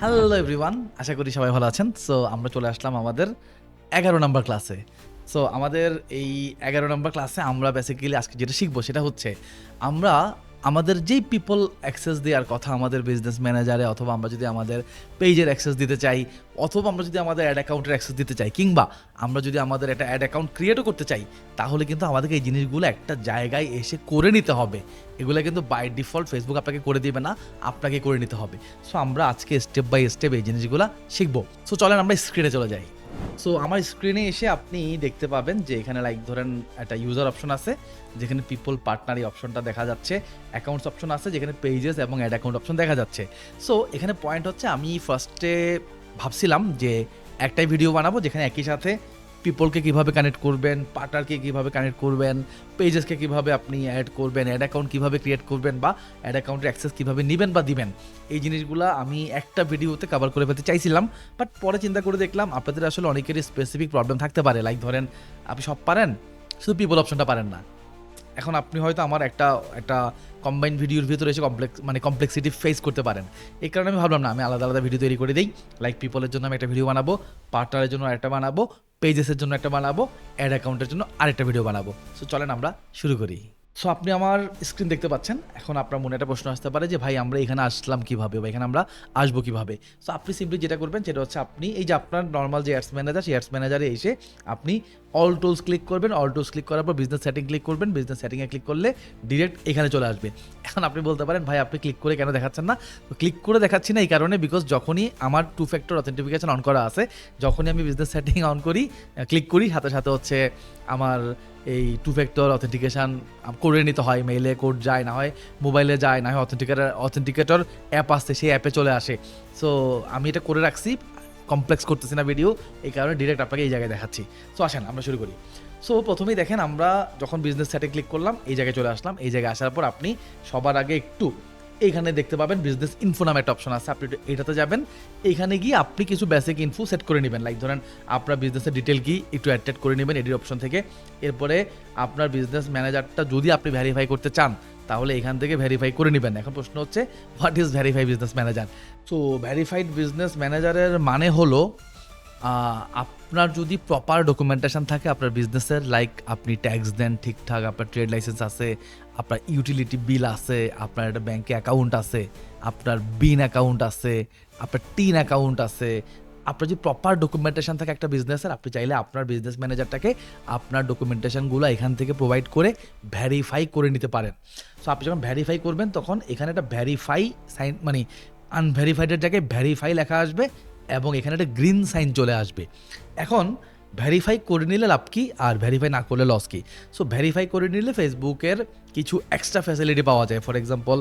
Hello everyone আশা করি সবাই ভালো আছেন। সো আমরা চলে আসলাম আমাদের এগারো নম্বর ক্লাসে সো আমাদের এই এগারো নম্বর ক্লাসে আমরা বেসিক্যালি আজকে যেটা শিখব সেটা হচ্ছে, আমরা আমাদের যেই পিপল অ্যাক্সেস দেওয়ার কথা আমাদের বিজনেস ম্যানেজারে অথবা আমরা যদি আমাদের পেজের অ্যাক্সেস দিতে চাই, অথবা আমরা যদি আমাদের অ্যাড অ্যাকাউন্টের অ্যাক্সেস দিতে চাই, কিংবা আমরা যদি আমাদের একটা অ্যাড অ্যাকাউন্ট ক্রিয়েটও করতে চাই, তাহলে কিন্তু আমাদেরকে এই জিনিসগুলো একটা জায়গায় এসে করে নিতে হবে। এগুলো কিন্তু বাই ডিফল্ট ফেসবুক আপনাকে করে দিবে না, আপনাকে করে নিতে হবে। সো আমরা আজকে স্টেপ বাই স্টেপ এই জিনিসগুলো শিখব। সো চলেন আমরা স্ক্রিনে চলে যাই। সো আমার স্ক্রিনে এসে আপনি দেখতে পাবেন যে এখানে লাইক ধরেন একটা ইউজার অপশন আছে, যেখানে পিপল পার্টনার এই অপশনটা দেখা যাচ্ছে অ্যাকাউন্টস অপশন আছে, যেখানে পেজেস এবং অ্যাড অ্যাকাউন্ট অপশন দেখা যাচ্ছে। সো এখানে পয়েন্ট হচ্ছে, আমি ফার্স্টে ভাবছিলাম যে একটাই ভিডিও বানাবো, যেখানে একই সাথে পিপলকে কীভাবে কানেক্ট করবেন পার্টনারকে কীভাবে কানেক্ট করবেন পেজেসকে কীভাবে আপনি অ্যাড করবেন অ্যাড অ্যাকাউন্ট কীভাবে ক্রিয়েট করবেন বা অ্যাড অ্যাকাউন্টের অ্যাক্সেস কীভাবে নেবেন বা দিবেন, এই জিনিসগুলো আমি একটা ভিডিওতে কভার করে ফেলতে চাইছিলাম। বাট পরে চিন্তা করে দেখলাম, আপনাদের আসলে অনেকেরই স্পেসিফিক প্রবলেম থাকতে পারে। লাইক ধরেন, আপনি সব পারেন, শুধু পিপল অপশনটা পারেন না। এখন আপনি হয়তো আমার একটা একটা কম্বাইন ভিডিওর ভিতরে এসে কমপ্লেক্স মানে কমপ্লেক্সিটি ফেস করতে পারেন। এই কারণে আমি ভাবলাম না, আমি আলাদা আলাদা ভিডিও তৈরি করে দিই। লাইক পিপলের জন্য আমি একটা ভিডিও বানাবো পার্টনারের জন্য একটা বানাবো পেজেসের জন্য একটা বানাবো অ্যাড অ্যাকাউন্টের জন্য আরেকটা ভিডিও বানাবো। সো চলেন আমরা শুরু করি। সো আপনি আমার স্ক্রিন দেখতে পাচ্ছেন। এখন আপনার মনে একটা প্রশ্ন আসতে পারে যে, ভাই, আমরা এখানে আসলাম কীভাবে বা এখানে আমরা আসব কীভাবে? সো আপনি সিম্পলি যেটা করবেন, সেটা হচ্ছে আপনি এই যে আপনার নর্মাল যে অ্যাডস ম্যানেজার সেই অ্যাডস ম্যানেজারে এসে আপনি অল টুলস ক্লিক করবেন। অল টুলস ক্লিক করার পর বিজনেস সেটিং ক্লিক করবেন। বিজনেস সেটিংয়ে ক্লিক করলে ডিরেক্ট এখানে চলে আসবে। এখন আপনি বলতে পারেন, ভাই, আপনি ক্লিক করে কেন দেখাচ্ছেন না? তো ক্লিক করে দেখাচ্ছি না এই কারণে বিকজ যখনই আমার টু ফ্যাক্টর অথেন্টিফিকেশন অন করা আছে, যখনই আমি বিজনেস সেটিং অন করি ক্লিক করি, সাথে সাথে হচ্ছে আমার এই টু ফ্যাক্টর অথেন্টিকেশান করে নিতে হয় মেইলে কোড যায় না হয় মোবাইলে যায় না হয় অথেন্টিকেটার অথেন্টিকেটর অ্যাপ আসছে, সেই অ্যাপে চলে আসে। সো আমি এটা করে রাখছি কমপ্লেক্স করতেছি না ভিডিও এই কারণে ডিরেক্ট আপনাকে এই জায়গায় দেখাচ্ছি। সো আসেন, আমরা শুরু করি। সো প্রথমেই দেখেন, আমরা যখন বিজনেস সেটে ক্লিক করলাম, এই জায়গায় চলে আসলাম, এই জায়গায় আসার পর আপনি সবার আগে একটু এইখানে দেখতে পাবেন বিজনেস ইনফো নামে একটা অপশন আছে। আপনি এটাতে যাবেন এইখানে গিয়ে আপনি কিছু বেসিক ইনফো সেট করে নেবেন। লাইক ধরেন আপনার বিজনেসের ডিটেল কি একটু অ্যাটেড করে নেবেন এডির অপশন থেকে। এরপরে আপনার বিজনেস ম্যানেজারটা যদি আপনি ভেরিফাই করতে চান তাহলে এখান থেকে ভেরিফাই করে নেবেন। এখন প্রশ্ন হচ্ছে what is verify business manager so verified business ম্যানেজারের মানে হলো আহ, আপনার যদি প্রপার ডকুমেন্টেশন থাকে, আপনার বিজনেসের লাইক আপনি ট্যাক্স দেন ঠিকঠাক, আপনার ট্রেড লাইসেন্স আছে, আপনার ইউটিলিটি বিল আছে, আপনার একটা ব্যাংকে অ্যাকাউন্ট আছে, আপনার বিন অ্যাকাউন্ট আছে, আপনার টিন অ্যাকাউন্ট আছে, আপনার যদি প্রপার ডকুমেন্টেশন থাকে একটা বিজনেসের আপনি চাইলে আপনার বিজনেস ম্যানেজারটাকে আপনার ডকুমেন্টেশনগুলো এখান থেকে প্রোভাইড করে ভ্যারিফাই করে নিতে পারেন। সো আপনি যখন ভ্যারিফাই করবেন, তখন এখানে একটা ভ্যারিফাই সাইন মানে আনভেরিফাইডের জায়গায় ভ্যারিফাই লেখা আসবে এবং এখানে একটা গ্রিন সাইন চলে আসবে। এখন ভ্যারিফাই করে নিলে লাভ কি আর ভ্যারিফাই না করলে লস কি? সো ভ্যারিফাই করে নিলে ফেসবুকের কিছু এক্সট্রা ফ্যাসিলিটি পাওয়া যায়। ফর এক্সাম্পল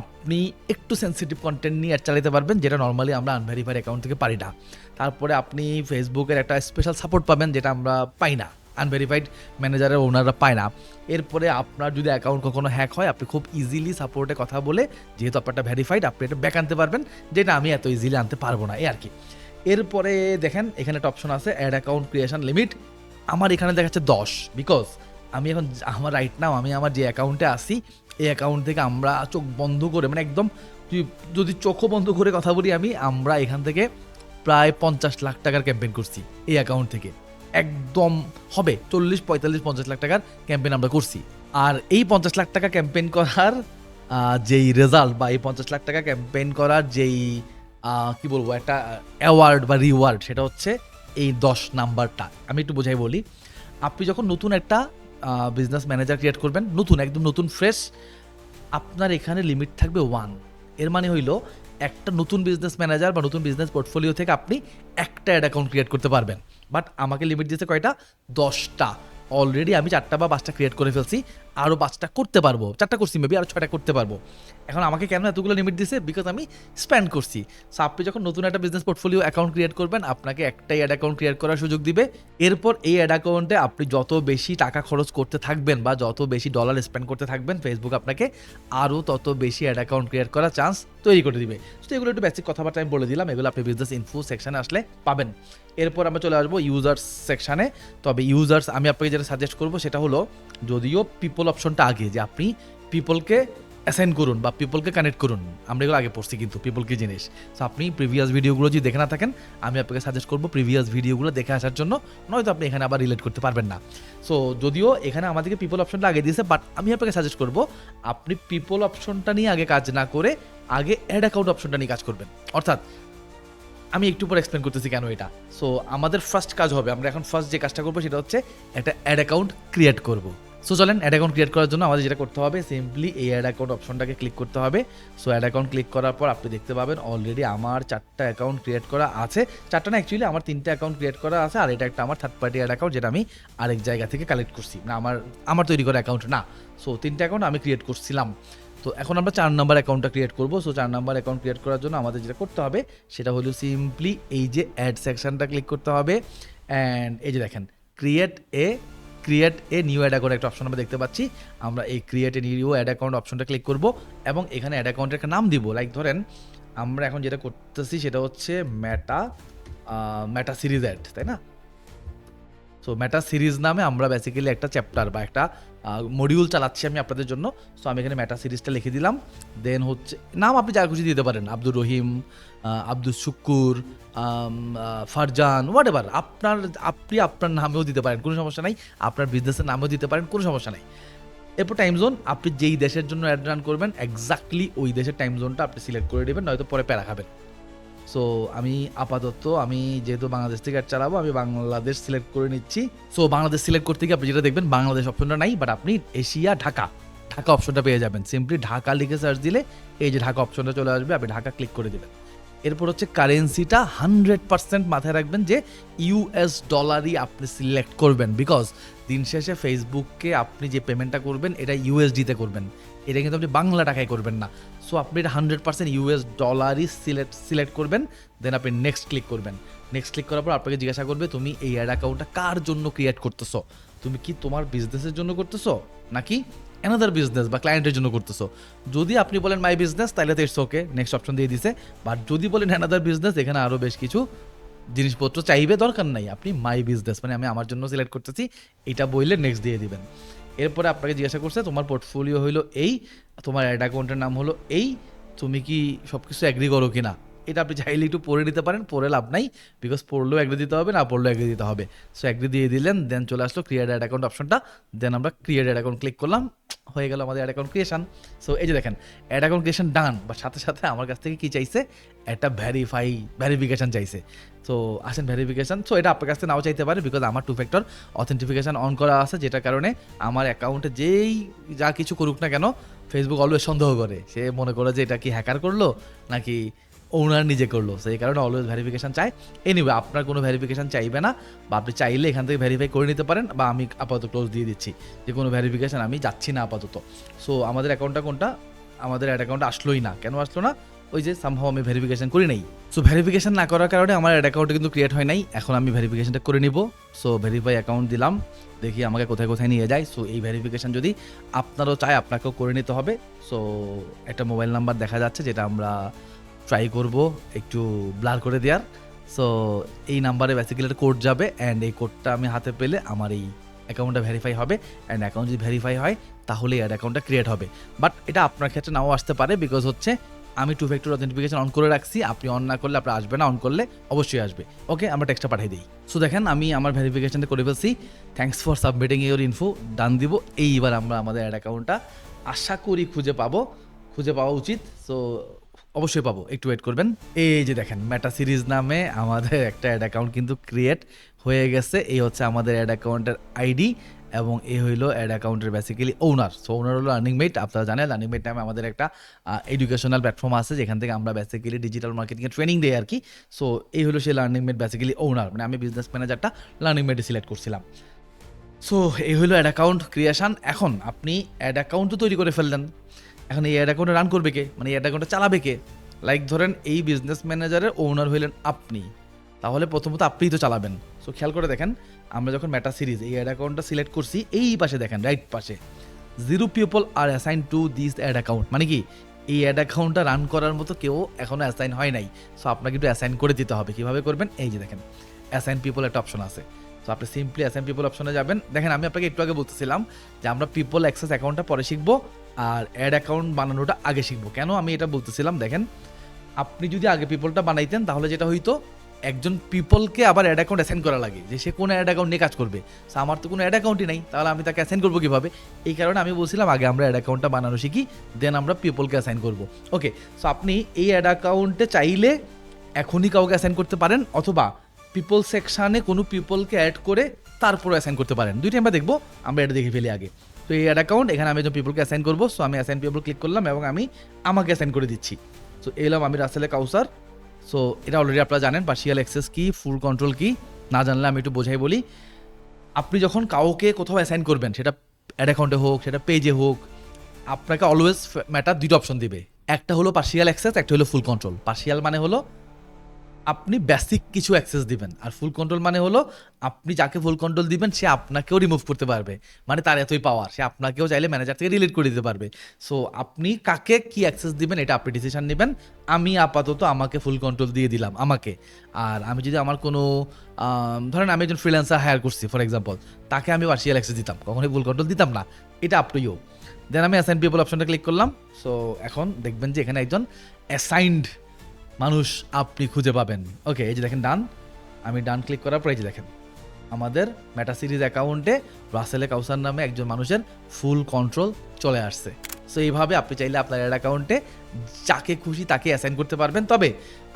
আপনি একটু সেন্সিটিভ কন্টেন্ট নিয়ে চালাতে পারবেন, যেটা নর্মালি আমরা আনভেরিফাইড অ্যাকাউন্ট থেকে পারি না। তারপরে আপনি ফেসবুকের একটা স্পেশাল সাপোর্ট পাবেন, যেটা আমরা পাই না। আনভেরিফাইড ম্যানেজারের ওনাররা পায় না। এরপরে আপনার যদি অ্যাকাউন্ট কখনো হ্যাক হয়, আপনি খুব ইজিলি সাপোর্টে কথা বলে, যেহেতু আপনারটা ভেরিফাইড আপনি এটা ব্যাক আনতে পারবেন, যেটা আমি এত ইজিলি আনতে পারব না, এই আর কি। এরপরে দেখেন, এখানে একটা অপশন আছে অ্যাড অ্যাকাউন্ট ক্রিয়েশন লিমিট আমার এখানে দেখাচ্ছে দশ বিকজ আমি এখন আমার রাইট নাও আমি আমার যে অ্যাকাউন্টে আসি এই অ্যাকাউন্ট থেকে আমরা চোখ বন্ধ করে মানে একদম যদি- চোখও বন্ধ করে কথা বলি আমি, আমরা এখান থেকে প্রায় পঞ্চাশ লাখ টাকার ক্যাম্পেইন করছি, এই অ্যাকাউন্ট থেকে। একদম হবে, চল্লিশ, পঁয়তাল্লিশ, পঞ্চাশ লাখ টাকার ক্যাম্পেইন আমরা করছি। আর এই পঞ্চাশ লাখ টাকা ক্যাম্পেইন করার যেই রেজাল্ট বা এই পঞ্চাশ লাখ টাকা ক্যাম্পেইন করার যেই কি বলব, একটা অ্যাওয়ার্ড বা রিওয়ার্ড সেটা হচ্ছে এই দশ নাম্বারটা। আমি একটু বোঝাই বলি, আপনি যখন নতুন একটা বিজনেস ম্যানেজার ক্রিয়েট করবেন, নতুন, একদম নতুন ফ্রেশ আপনার এখানে লিমিট থাকবে ওয়ানের মানে হইল, একটা নতুন বিজনেস ম্যানেজার বা নতুন বিজনেস পোর্টফোলিও থেকে আপনি একটা অ্যাড অ্যাকাউন্ট ক্রিয়েট করতে পারবেন। বাট আমাকে লিমিট দিয়েছে কয়টা? দশটা। অলরেডি আমি চারটা বা পাঁচটা ক্রিয়েট করে ফেলছি। আরও পাঁচটা করতে পারব, চারটা করছি মেবি আরও ছয়টা করতে পারব। এখন আমাকে কেন এতগুলো লিমিট দিছে? বিকজ আমি স্প্যান্ড করছি। সো আপনি যখন নতুন একটা বিজনেস পোর্টফোলিও অ্যাকাউন্ট ক্রিয়েট করবেন, আপনাকে একটাই অ্যাড অ্যাকাউন্ট ক্রিয়েট করার সুযোগ দিবে। এরপর এই অ্যাড অ্যাকাউন্টে আপনি যত বেশি টাকা খরচ করতে থাকবেন বা যত বেশি ডলার স্পেন্ড করতে থাকবেন ফেসবুক আপনাকে আরও তত বেশি অ্যাড অ্যাকাউন্ট ক্রিয়েট করার চান্স তৈরি করে দিবে। তো এগুলো একটু বেসিক কথাবার্তা আমি বলে দিলাম। এগুলো আপনি বিজনেস ইনফো সেকশনে আসলে পাবেন। এরপর আমরা চলে আসব ইউজার্স সেকশানে তবে ইউজার্স আমি আপনাকে যেটা সাজেস্ট করব, সেটা হলো, যদিও পিপল অপশনটা আগে যে আপনি পিপলকে অ্যাসাইন করুন বা পিপলকে কানেক্ট করুন। আমরা এগুলো আগে পড়ছি কিন্তু পিপল কি জিনিস? সো আপনি প্রিভিয়াস ভিডিওগুলো যদি দেখে না থাকেন, আমি আপনাকে সাজেস্ট করব প্রিভিয়াস ভিডিওগুলো দেখে আসার জন্য, নয়তো আপনি এখানে আবার রিলেট করতে পারবেন না। সো যদিও এখানে আমাদেরকে পিপল অপশনটা আগে দিয়েছে বাট আমি আপনাকে সাজেস্ট করব, আপনি পিপল অপশনটা নিয়ে আগে কাজ না করে আগে অ্যাড অ্যাকাউন্ট অপশনটা নিয়ে কাজ করবেন। অর্থাৎ, আমি একটু পরে এক্সপ্লেন করতেছি কেন এটা। সো আমাদের ফার্স্ট কাজ হবে, আমরা এখন ফার্স্ট যে কাজটা করব সেটা হচ্ছে একটা অ্যাড অ্যাকাউন্ট ক্রিয়েট করব। সো চলেন অ্যাড অ্যাকাউন্ট ক্রিয়েট করার জন্য আমাদের যেটা করতে হবে সিম্পলি এই অ্যাড অ্যাকাউন্ট অপশনটাকে ক্লিক করতে হবে। সো অ্যাড অ্যাকাউন্ট ক্লিক করার পর আপনি দেখতে পাবেন অলরেডি আমার চারটা অ্যাকাউন্ট ক্রিয়েট করা আছে। চারটা না অ্যাকচুয়ালি আমার তিনটা অ্যাকাউন্ট ক্রিয়েট করা আছে আর এটা একটা আমার থার্ড পার্টি অ্যাড অ্যাকাউন্ট যেটা আমি আরেক জায়গা থেকে কালেক্ট করছি। না, আমার আমার তৈরি করা অ্যাকাউন্ট না। সো তিনটা অ্যাকাউন্ট আমি ক্রিয়েট করছিলাম। তো এখন আমরা চার নাম্বার অ্যাকাউন্টটা ক্রিয়েট করব। সো চার নাম্বার অ্যাকাউন্ট ক্রিয়েট করার জন্য আমাদের যেটা করতে হবে, সেটা হলো সিম্পলি এই যে অ্যাড সেকশনটা ক্লিক করতে হবে। অ্যান্ড এই যে দেখেন create a create a new ad account একটা অপশন আমরা দেখতে পাচ্ছি। আমরা এই create a new ad account অপশনটা ক্লিক করব এবং এখানে অ্যাড অ্যাকাউন্টের একটা নাম দিব। লাইক ধরেন, আমরা এখন যেটা করতেছি সেটা হচ্ছে ম্যাটা ম্যাটা সিরিজ অ্যাড তাই না? সো ম্যাটার সিরিজ নামে আমরা বেসিক্যালি একটা চ্যাপ্টার বা একটা মডিউল চালাচ্ছি আমি আপনাদের জন্য। সো আমি এখানে ম্যাটার সিরিজটা লিখে দিলাম। দেন হচ্ছে, নাম আপনি যা খুশি দিতে পারেন। আব্দুর রহিম আব্দুল শুক্কুর ফারজান হোয়াট এভার আপনার, আপনি আপনার নামেও দিতে পারেন, কোনো সমস্যা নাই। আপনার বিজনেসের নামেও দিতে পারেন, কোনো সমস্যা নাই। এরপর টাইম জোন আপনি যেই দেশের জন্য অ্যাড রান করবেন এক্স্যাক্টলি ওই দেশের টাইম জোনটা আপনি সিলেক্ট করে দেবেন নয়তো পরে প্যারা খাবেন। সো আমি আপাতত, আমি যেহেতু বাংলাদেশ থেকে আর চালাবো, আমি বাংলাদেশ সিলেক্ট করে নিচ্ছি। সো বাংলাদেশ সিলেক্ট করতে গিয়ে আপনি যেটা দেখবেন, বাংলাদেশ অপশনটা নাই বাট আপনি এশিয়া, ঢাকা ঢাকা অপশনটা পেয়ে যাবেন। সিম্পলি ঢাকা লিখে সার্চ দিলে এই যে ঢাকা অপশনটা চলে আসবে, আপনি ঢাকা ক্লিক করে দেবেন। এরপর হচ্ছে কারেন্সিটা হান্ড্রেড পার্সেন্ট মাথায় রাখবেন যে ইউএস ডলারই আপনি সিলেক্ট করবেন বিকজ দিন শেষে ফেসবুককে আপনি যে পেমেন্টটা করবেন, এটা ইউএসডিতে করবেন। এটা কিন্তু আপনি বাংলা টাকায় করবেন না। সো আপনি এটা হান্ড্রেড পার্সেন্ট ইউএস ডলারই সিলেক্ট সিলেক্ট করবেন দেন আপনি নেক্সট ক্লিক করবেন। নেক্সট ক্লিক করার পর আপনাকে জিজ্ঞাসা করবে, তুমি এই অ্যাড অ্যাকাউন্টটা কার জন্য ক্রিয়েট করতেছো? তুমি কি তোমার বিজনেসের জন্য করতেছো? নাকি অ্যানাদার বিজনেস বা ক্লায়েন্টের জন্য করতেছো। যদি আপনি বলেন মাই বিজনেস তাহলে তো ইটস ওকে নেক্সট অপশন দিয়ে দিছে। বাট যদি বলেন অ্যানাদার বিজনেস এখানে আরও বেশ কিছু জিনিসপত্র চাইবে দরকার নাই। আপনি মাই বিজনেস মানে আমি আমার জন্য সিলেক্ট করতেছি, এটা বললে নেক্সট দিয়ে দিবেন। এরপরে আপনাকে জিজ্ঞাসা করছে, তোমার পোর্টফোলিও হলো এই, তোমার অ্যাড অ্যাকাউন্টের নাম হলো এই, তুমি কি সব কিছু অ্যাগ্রি করো কি না এটা আপনি চাইলে একটু পড়ে নিতে পারেন, পড়ে লাভ নাই বিকজ পড়লেও অ্যাগ্রি দিতে হবে, না পড়লেও অ্যাগ্রি দিতে হবে। সো অ্যাগ্রি দিয়ে দিলেন দেন চলে আসলো ক্রিয়েট অ্যাড অ্যাকাউন্ট অপশনটা দেন আমরা ক্রিয়েট অ্যাড অ্যাকাউন্ট ক্লিক করলাম হয়ে গেল আমাদের অ্যাড অ্যাকাউন্ট ক্রিয়েশন সো এই যে দেখেন অ্যাড অ্যাকাউন্ট ক্রিয়েশন ডান বা সাথে সাথে আমার কাছ থেকে কী চাইছে? একটা ভ্যারিফাই ভ্যারিফিকেশন চাইছে। তো আসেন ভ্যারিফিকেশন সো এটা আপনার কাছ থেকে নাও চাইতে পারে বিকজ আমার টু ফ্যাক্টর অথেন্টিফিকেশন অন করা আছে, যেটার কারণে আমার অ্যাকাউন্টে যেই যা কিছু করুক না কেন ফেসবুক অলওয়েজ সন্দেহ করে। সে মনে করে যে এটা কি হ্যাকার করল, নাকি ওনার নিজে করল। সেই কারণে অলওয়েজ ভ্যারিফিকেশন চায় এনিওয়ে আপনার কোনো ভ্যারিফিকেশন চাইবে না বা আপনি চাইলে এখান থেকে ভ্যারিফাই করে নিতে পারেন বা আমি আপাতত ক্লোজ দিয়ে দিচ্ছি। যে কোনো ভ্যারিফিকেশন আমি যাচ্ছি না আপাতত। সো আমাদের অ্যাকাউন্টটা কোনটা? আমাদের অ্যাড অ্যাকাউন্ট আসলোই না। কেন আসলো না? ওই যে সামহাও আমি ভেরিফিকেশন করি নাই। সো ভেরিফিকেশন না করার কারণে আমার অ্যাড অ্যাকাউন্টে কিন্তু ক্রিয়েট হয় নাই। এখন আমি ভেরিফিকেশনটা করে নিব। সো ভেরিফাই অ্যাকাউন্ট দিলাম। দেখি আমাকে কোথায় কোথায় নিয়ে যায়। সো এই ভেরিফিকেশন যদি আপনারও চায়, আপনাকেও করে নিতে হবে। সো একটা মোবাইল নাম্বার দেখা যাচ্ছে যেটা আমরা ট্রাই করব, একটু ব্লার করে দেওয়ার। সো এই নাম্বারে বেসিক্যালি একটা কোড যাবে অ্যান্ড এই কোডটা আমি হাতে পেলে আমার এই অ্যাকাউন্টটা ভেরিফাই হবে অ্যান্ড অ্যাকাউন্ট যদি ভেরিফাই হয়, তাহলে অ্যাড অ্যাকাউন্টটা ক্রিয়েট হবে। বাট এটা আপনার ক্ষেত্রে নাও আসতে পারে বিকজ হচ্ছে আমি টু ফ্যাক্টর অথেন্টিফিকেশন অন করে রাখছি, আপনি অন না করলে আপনার আসবে না অন করলে অবশ্যই আসবে। ওকে আমরা টেক্সটটা পাঠিয়ে দিই। সো দেখেন আমি আমার ভেরিফিকেশনটা করে ফেলছি। Thanks for submitting your info done দিব। এইবার আমরা আমাদের অ্যাড অ্যাকাউন্টটা আশা করি খুঁজে পাবো। খুঁজে পাওয়া উচিত। সো অবশ্যই পাবো। একটু ওয়েট করবেন। এই যে দেখেন মেটা সিরিজ নামে আমাদের একটা অ্যাড অ্যাকাউন্ট কিন্তু ক্রিয়েট হয়ে গেছে। এই হচ্ছে আমাদের অ্যাড অ্যাকাউন্টের আইডি এবং এ হইল অ্যাড অ্যাকাউন্টের বেসিক্যালি ওনার সো ওনার হলো লার্নিং মেট আপনারা জানেন লার্নিং মেট নামে আমাদের একটা এডুকেশনাল প্ল্যাটফর্ম আছে, যেখান থেকে আমরা বেসিক্যালি ডিজিটাল মার্কেটিংয়ের ট্রেনিং দিই আর কি সো এই হলো সেই লার্নিং মেট বেসিক্যালি ওনার মানে আমি বিজনেস ম্যানেজারটা লার্নিং মেটে সিলেক্ট করছিলাম। সো এই হলো অ্যাড অ্যাকাউন্ট ক্রিয়েশন এখন আপনি অ্যাড অ্যাকাউন্টও তৈরি করে ফেললেন। এখন এই অ্যাড অ্যাকাউন্টে রান করবে কে? মানে এই অ্যাড অ্যাকাউন্টটা চালাবে কে? লাইক ধরেন এই বিজনেস ম্যানেজারের ওনার হইলেন আপনি। তাহলে প্রথমত আপনিই তো চালাবেন। সো খেয়াল করে দেখেন, আমরা যখন মেটা সিরিজ এই অ্যাড অ্যাকাউন্টটা সিলেক্ট করছি, এই পাশে দেখেন রাইট পাশে। Zero people are assign to this ad account মানে কি? এই অ্যাড অ্যাকাউন্টটা রান করার মতো কেউ এখনও অ্যাসাইন হয় নাই। সো আপনাকে একটু অ্যাসাইন করে দিতে হবে। কীভাবে করবেন? এই যে দেখেন অ্যাসাইন পিপল একটা অপশন আছে। তো আপনি সিম্পলি অ্যাসাইন পিপল অপশনে যাবেন। দেখেন, আমি আপনাকে একটু আগে বলতেছিলাম যে আমরা পিপল অ্যাক্সেস অ্যাকাউন্টটা পরে শিখব আর অ্যাড অ্যাকাউন্ট বানানোটা আগে শিখব। কেন আমি এটা বলতেছিলাম? দেখেন, আপনি যদি আগে পিপলটা বানাইতেন, তাহলে যেটা হইতো, একজন পিপলকে আবার অ্যাড অ্যাকাউন্ট অ্যাসাইন করা লাগে, যে সে কোন অ্যাড অ্যাকাউন্ট নিয়ে কাজ করবে। সো আমার তো কোনো অ্যাড অ্যাকাউন্টই নেই, তাহলে আমি তাকে অ্যাসাইন করব কীভাবে? এই কারণে আমি বলছিলাম, আগে আমরা অ্যাড অ্যাকাউন্টটা বানানো শিখি দেন আমরা পিপলকে অ্যাসাইন করব। ওকে সো আপনি এই অ্যাড অ্যাকাউন্টে চাইলে এখনই কাউকে অ্যাসাইন করতে পারেন, অথবা পিপল সেকশানে কোনো পিপলকে অ্যাড করে তারপরে অ্যাসাইন করতে পারেন। দুইটা আমরা দেখব, আমরা এটা দেখে ফেলি আগে। তো এই অ্যাড অ্যাকাউন্ট এখানে আমি একজন পিপলকে অ্যাসাইন করব সো আমি অ্যাসাইন পিপল ক্লিক করলাম এবং আমি আমাকে অ্যাসাইন করে দিচ্ছি। সো এলাম আমি রাসেলে কাউসার। সো এটা অলরেডি আপনারা জানেন পার্সিয়াল অ্যাক্সেস কি ফুল কন্ট্রোল কি, না জানলে আমি একটু বোঝাই বলি। আপনি যখন কাউকে কোথাও অ্যাসাইন করবেন, সেটা অ্যাড অ্যাকাউন্টে হোক, সেটা পেজে হোক, আপনাকে অলওয়েজ ম্যাটার দুটো অপশন দিবে। একটা হলো পার্সিয়াল অ্যাক্সেস একটা হলো ফুল কন্ট্রোল পার্সিয়াল মানে হলো আপনি বেসিক কিছু অ্যাক্সেস দিবেন। আর ফুল কন্ট্রোল মানে হলো, আপনি যাকে ফুল কন্ট্রোল দিবেন, সে আপনাকেও রিমুভ করতে পারবে। মানে তার এতই পাওয়ার সে আপনাকেও চাইলে ম্যানেজার থেকে রিলেট করে দিতে পারবে। সো আপনি কাকে কি অ্যাক্সেস দিবেন, এটা আপনি ডিসিশন নেবেন। আমি আপাতত আমাকে ফুল কন্ট্রোল দিয়ে দিলাম, আমাকে। আর আমি যদি আমার কোনো ধরেন আমি একজন ফ্রিল্যান্সার হায়ার করছি ফর এক্সাম্পল তাকে আমি পার্সিয়াল অ্যাক্সেস দিতাম। কখনোই ফুল কন্ট্রোল দিতাম না, এটা আপ টু ইউ দেন আমি অ্যাসাইন পিপল অপশনটা ক্লিক করলাম। সো এখন দেখবেন যে এখানে একজন অ্যাসাইন্ড মানুষ আপনি খুঁজে পাবেন। ওকে এই যে দেখেন ডান, আমি ডান ক্লিক করার পর এই যে দেখেন, আমাদের মেটা সিরিজ অ্যাকাউন্টে রাসেলে কাউসার নামে একজন মানুষের ফুল কন্ট্রোল চলে আসছে। সো এইভাবে আপনি চাইলে আপনার অ্যাড অ্যাকাউন্টে যাকে খুশি তাকে অ্যাসাইন করতে পারবেন। তবে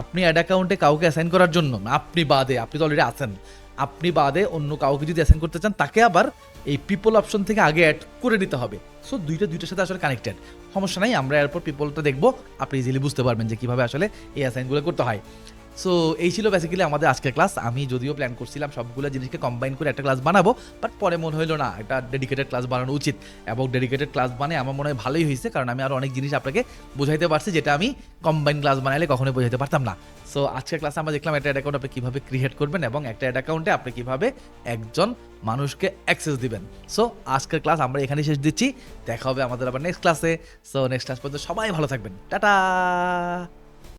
আপনি অ্যাড অ্যাকাউন্টে কাউকে অ্যাসাইন করার জন্য, আপনি বাদে, আপনি তো অলরেডি আছেন, আপনি বাদে অন্য কাউকে যদি অ্যাসাইন করতে চান, তাকে আবার এই পিপল অপশন থেকে আগে অ্যাড করে নিতে হবে। সো দুইটা, দুইটার সাথে আসলে কানেক্টেড সমস্যা নাই, আমরা এরপর পিপলটা দেখব। আপনি ইজিলি বুঝতে পারবেন যে কীভাবে আসলে এই অ্যাসাইনগুলো করতে হয়। সো এই ছিল বেসিক্যালি আমাদের আজকের ক্লাস আমি যদিও প্ল্যান করছিলাম সবগুলো জিনিসকে কম্বাইন করে একটা ক্লাস বানাবো বাট পরে মনে হইল না, একটা ডেডিকেটেড ক্লাস বানানো উচিত। এবং ডেডিকেটেড ক্লাস বানিয়ে আমার মনে হয় ভালোই হয়েছে কারণ আমি আরও অনেক জিনিস আপনাকে বোঝাইতে পারছি যেটা আমি কম্বাইন ক্লাস বানাইলে কখনোই বোঝাতে পারতাম না। সো আজকের ক্লাসে আমরা দেখলাম একটা অ্যাকাউন্ট আপনি কীভাবে ক্রিয়েট করবেন এবং একটা অ্যাকাউন্টে আপনি কীভাবে একজন মানুষকে অ্যাক্সেস দিবেন। সো আজকের ক্লাস আমরা এখানেই শেষ দিচ্ছি। দেখা হবে আমাদের আবার নেক্সট ক্লাসে সো নেক্সট ক্লাস পর্যন্ত সবাই ভালো থাকবেন। টাটা!